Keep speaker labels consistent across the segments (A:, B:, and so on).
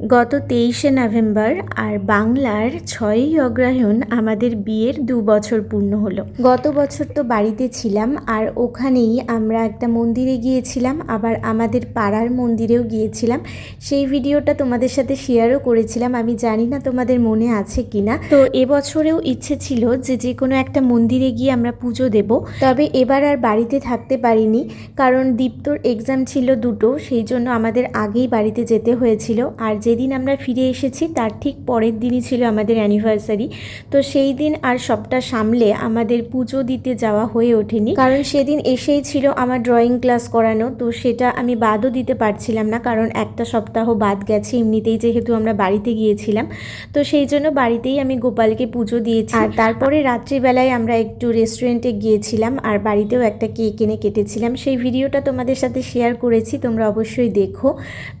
A: গত তেইশে নভেম্বর আর বাংলার ছয়ই অগ্রহায়ণ আমাদের বিয়ের দু বছর পূর্ণ হলো। গত বছর তো বাড়িতে ছিলাম আর ওখানেই আমরা একটা মন্দিরে গিয়েছিলাম, আবার আমাদের পাড়ার মন্দিরেও গিয়েছিলাম। সেই ভিডিওটা তোমাদের সাথে শেয়ারও করেছিলাম, আমি জানি না তোমাদের মনে আছে কিনা। তো এবছরেও ইচ্ছে ছিল যে যে কোনো একটা মন্দিরে গিয়ে আমরা পুজো দেব, তবে এবার আর বাড়িতে থাকতে পারিনি, কারণ দীপ্তর এক্সাম ছিল দুটো, সেই জন্য আমাদের আগেই বাড়িতে যেতে হয়েছিল। আর যেদিন আমরা ফিরে এসেছি, তার ঠিক পরের দিনই ছিল আমাদের অ্যানিভার্সারি তো সেই দিন আর সবটা সামলে আমাদের পুজো দিতে যাওয়া হয়ে ওঠেনি। কারণ সেদিন এসেই ছিল আমার ড্রয়িং ক্লাস করানো, তো সেটা আমি বাদও দিতে পারছিলাম না, কারণ একটা সপ্তাহ বাদ গেছে, এমনিতেই যেহেতু আমরা বাড়িতে গিয়েছিলাম। তো সেই জন্য বাড়িতেই আমি গোপালকে পুজো দিয়েছি। আর তারপরে রাত্রিবেলায় আমরা একটু রেস্টুরেন্টে গিয়েছিলাম, আর বাড়িতেও একটা কেক এনে কেটেছিলাম। সেই ভিডিওটা তোমাদের সাথে শেয়ার করেছি, তোমরা অবশ্যই দেখো।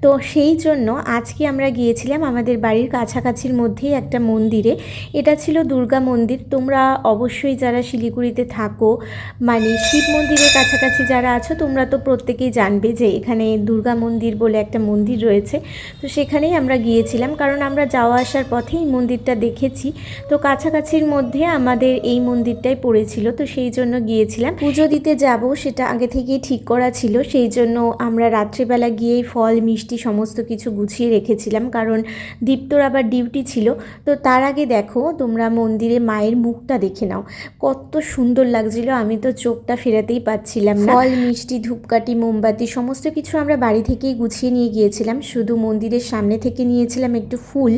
A: তো সেই জন্য আজকে আমরা গিয়েছিলাম আমাদের বাড়ির কাছাকাছির মধ্যেই একটা মন্দিরে। এটা ছিল দুর্গা মন্দির। তোমরা অবশ্যই যারা শিলিগুড়িতে থাকো মানে শিব মন্দিরের কাছাকাছি যারা আছো, তোমরা তো প্রত্যেকেই জানবে যে এখানে দুর্গা মন্দির বলে একটা মন্দির রয়েছে। তো সেখানেই আমরা গিয়েছিলাম। কারণ আমরা যাওয়া আসার পথেই মন্দিরটা দেখেছি। তো কাছাকাছির মধ্যে আমাদের এই মন্দিরটাই পড়েছিল। তো সেই জন্য গিয়েছিলাম। পুজো দিতে যাব সেটা আগে থেকেই ঠিক করা ছিল। সেই জন্য আমরা রাত্রিবেলা গিয়েই ফল, মিষ্টি সমস্ত কিছু গুছিয়ে রেখেছিলাম কারণ দীপ্তর আবার ডিউটি ছিল। তো তার আগে দেখো তোমরা মন্দিরে মায়ের মুখটা দেখে নাও। কত সুন্দর লাগছিল আমি তো চোখটা ফেরাতেই পাচ্ছিলাম না। ফল মিষ্টি ধূপকাঠি মোমবাতি সমস্ত কিছু আমরা বাড়ি থেকেই গুছিয়ে নিয়ে গিয়েছিলাম। শুধু মন্দিরের সামনে থেকে নিয়েছিলাম একটু ফুল।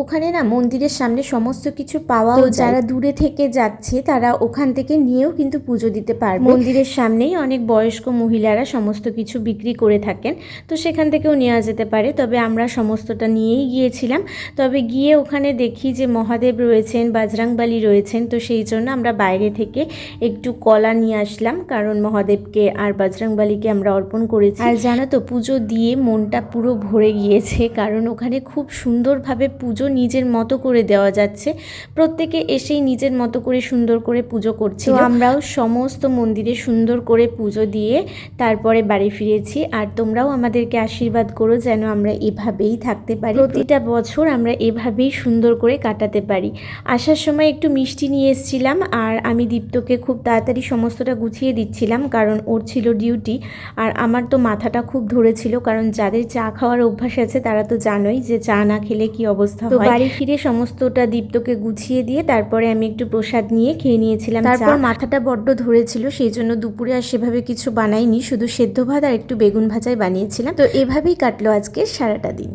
A: ওখানে না মন্দিরের সামনে সমস্ত কিছু পাওয়া যারা দূরে থেকে যাচ্ছে তারা ওখান থেকে নিয়েও কিন্তু পুজো দিতে পারবে। মন্দিরের সামনেই অনেক বয়স্ক মহিলারা সমস্ত কিছু বিক্রি করে থাকেন। তো সেখান থেকেও নেওয়া যেতে পারে। তবে আমরা সমস্তটা নিয়েই গিয়েছিলাম। তবে গিয়ে ওখানে দেখি যে মহাদেব রয়েছেন বাজরাংবালি রয়েছেন তো সেই জন্য আমরা বাইরে থেকে একটু কলা নিয়ে আসলাম কারণ মহাদেবকে আর বাজরাংবালিকে আমরা অর্পণ করেছি। আর জানো তো পুজো দিয়ে মনটা পুরো ভরে গিয়েছে কারণ ওখানে খুব সুন্দরভাবে পুজো নিজের মতো করে দেওয়া যাচ্ছে। প্রত্যেকে এসেই নিজের মতো করে সুন্দর করে পুজো করছে আমরাও সমস্ত মন্দিরে সুন্দর করে পুজো দিয়ে তারপরে বাড়ি ফিরেছি। আর তোমরাও আমাদেরকে আশীর্বাদ করো যেন আমরা এভাবেই থাকতে পারি। প্রতিটা বছর আমরা এভাবেই সুন্দর করে কাটাতে পারি। আসার সময় একটু মিষ্টি নিয়ে এসেছিলাম আর আমি দীপ্তকে খুব তাড়াতাড়ি সমস্তটা গুছিয়ে দিচ্ছিলাম কারণ ওর ছিল ডিউটি। আর আমার তো মাথাটা খুব ধরেছিল কারণ যাদের চা খাওয়ার অভ্যাস আছে তারা তো জানোই যে চা না খেলে কি অবস্থা হয়। বাড়ি ফিরে সমস্তটা দীপ্তকে গুছিয়ে দিয়ে তারপরে আমি একটু প্রসাদ নিয়ে খেয়ে নিয়েছিলাম তারপর মাথাটা বড্ড ধরেছিল সেই জন্য দুপুরে আর সেভাবে কিছু বানাইনি। শুধু সেদ্ধ ভাত আর একটু বেগুন ভাজাই বানিয়েছিলাম। তো এভাবেই কাটলো আজকে সারাটা দিন।